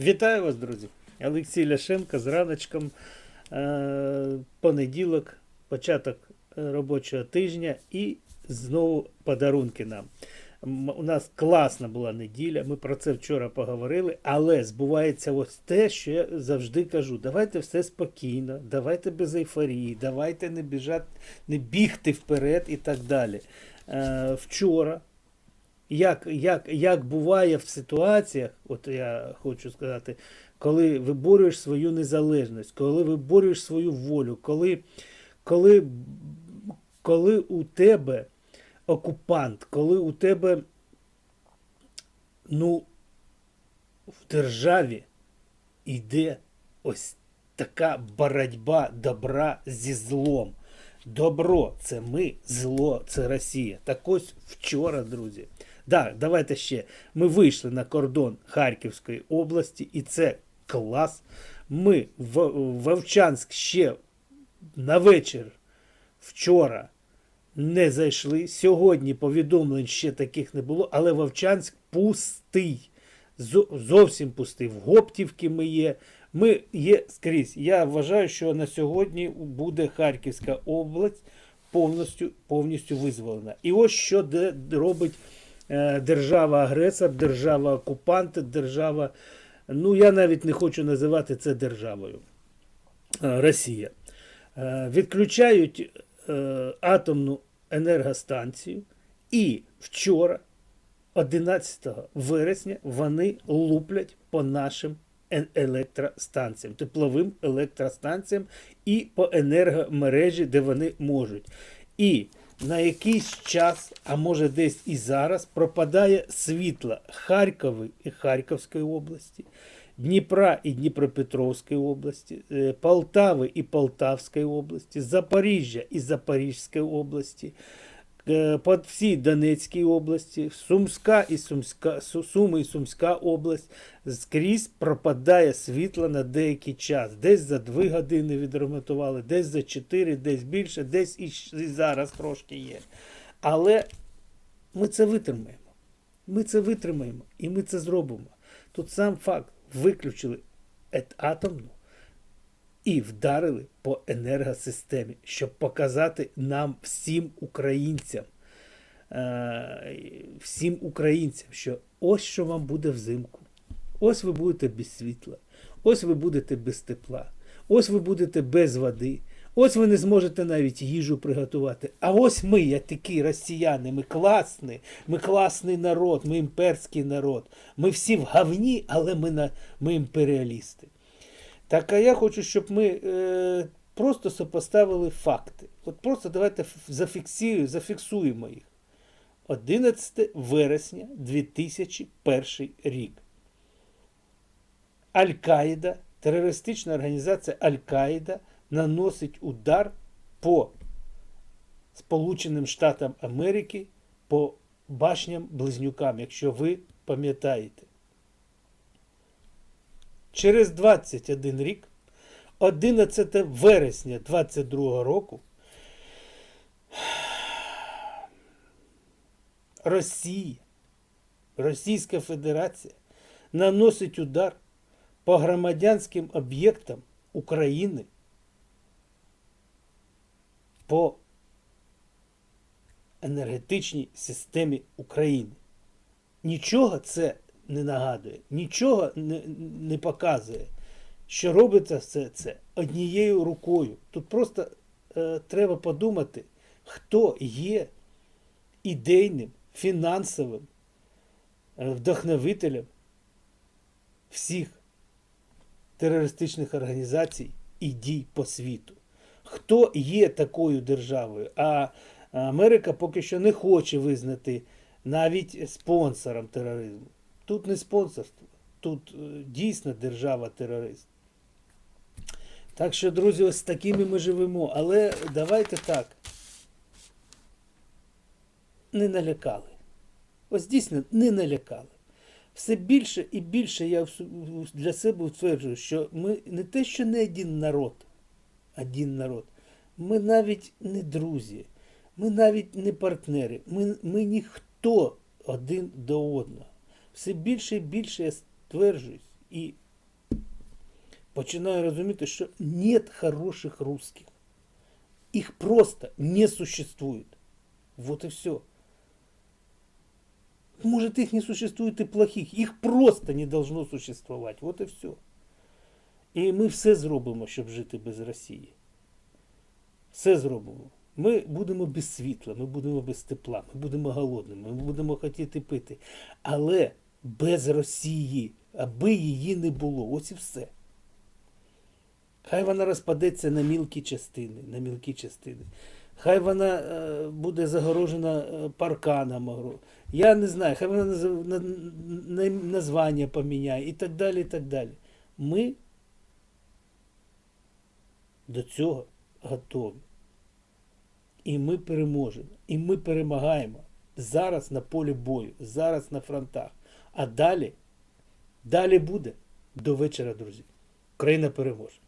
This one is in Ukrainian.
Вітаю вас, друзі! Олексій Ляшенко з раночком. Е, понеділок, початок е, робочого тижня і знову подарунки нам. У нас класна була неділя, ми про це вчора поговорили, але збувається ось те, що я завжди кажу: давайте все спокійно, давайте без ейфорії, давайте не біжати, не бігти вперед і так далі. Е, вчора як, як, як буває в ситуаціях, от я хочу сказати, коли виборюєш свою незалежність, коли виборюєш свою волю, коли, коли, коли у тебе окупант, коли у тебе ну, в державі йде ось така боротьба добра зі злом. Добро це ми, зло це Росія. Так ось вчора, друзі. Так, давайте ще. Ми вийшли на кордон Харківської області, і це клас. Ми в Вовчанськ ще на вечір вчора не зайшли. Сьогодні повідомлень ще таких не було, але Вовчанськ пустий. Зовсім пустий. В Гоптівки ми є. Ми є скрізь. Я вважаю, що на сьогодні буде Харківська область повністю, повністю визволена. І ось що де робить держава-агресор, держава-окупант, держава. Ну, я навіть не хочу називати це державою. Е, Росія. Е, Відключають е, атомну енергостанцію, і вчора, 11 вересня, вони луплять по нашим е- електростанціям, тепловим електростанціям і по енергомережі, де вони можуть. І на якийсь час, а може десь і зараз, пропадає світло Харкови і Харківської області, Дніпра і Дніпропетровської області, е, Полтави і Полтавської області, Запоріжжя і Запорізької області, по всій Донецькій області, Сумська і Сумська, Су- Суми і Сумська область, скрізь пропадає світло на деякий час. Десь за 2 години відремонтували, десь за 4, десь більше, десь і зараз трошки є. Але ми це витримаємо. Ми це витримаємо і ми це зробимо. Тут сам факт виключили атомну і вдарили по енергосистемі, щоб показати нам всім українцям, е, всім українцям, що ось що вам буде взимку. Ось ви будете без світла, ось ви будете без тепла, ось ви будете без води. Ось ви не зможете навіть їжу приготувати. А ось ми, як такі росіяни, ми класний, ми класний народ, ми імперський народ. Ми всі в говні, але ми, на, ми імперіалісти. Так а я хочу, щоб ми е, просто сопоставили факти. От просто давайте ф- зафіксуємо, їх. 11 вересня 2001 рік. Аль-Каїда, терористична організація Аль-Каїда наносить удар по Сполученим Штатам Америки по башням-близнюкам, якщо ви пам'ятаєте. Через 21 рік, 11 вересня 22 року, Росія, Російська Федерація наносить удар по громадянським об'єктам України, по енергетичній системі України. Нічого це не нагадує, нічого не, не показує, що робиться все це однією рукою. Тут просто е, треба подумати, хто є ідейним, фінансовим е, вдохновителем всіх терористичних організацій і дій по світу. Хто є такою державою? А Америка поки що не хоче визнати навіть спонсором тероризму. Тут не спонсорство, тут е, дійсно держава-терорист. Так що, друзі, ось такими ми живемо. Але давайте так. Не налякали. Ось дійсно не налякали. Все більше і більше я для себе утверджую, що ми не те, що не один народ, один народ. Ми навіть не друзі, ми навіть не партнери, ми, ми ніхто один до одного. Все більше і більше я стверджуюсь і починаю розуміти, що нет хороших русских. Их просто не существует. Вот и все. Может, их не существует и плохих. Их просто не должно существовать. Вот і все. І ми все зробимо, щоб жити без Росії. Все зробимо. Ми будемо без світла, ми будемо без тепла, ми будемо голодними, ми будемо хотіти пити. Але без Росії, аби її не було. Ось і все. Хай вона розпадеться на мілкі частини, на мілкі частини. Хай вона е, буде загорожена е, парканом. Я не знаю, хай вона наз- на, на, названня поміняє і так далі, і так далі. Ми до цього готові. І ми переможемо. І ми перемагаємо зараз на полі бою, зараз на фронтах. А далі, далі буде до вечора, друзі. Україна переможе.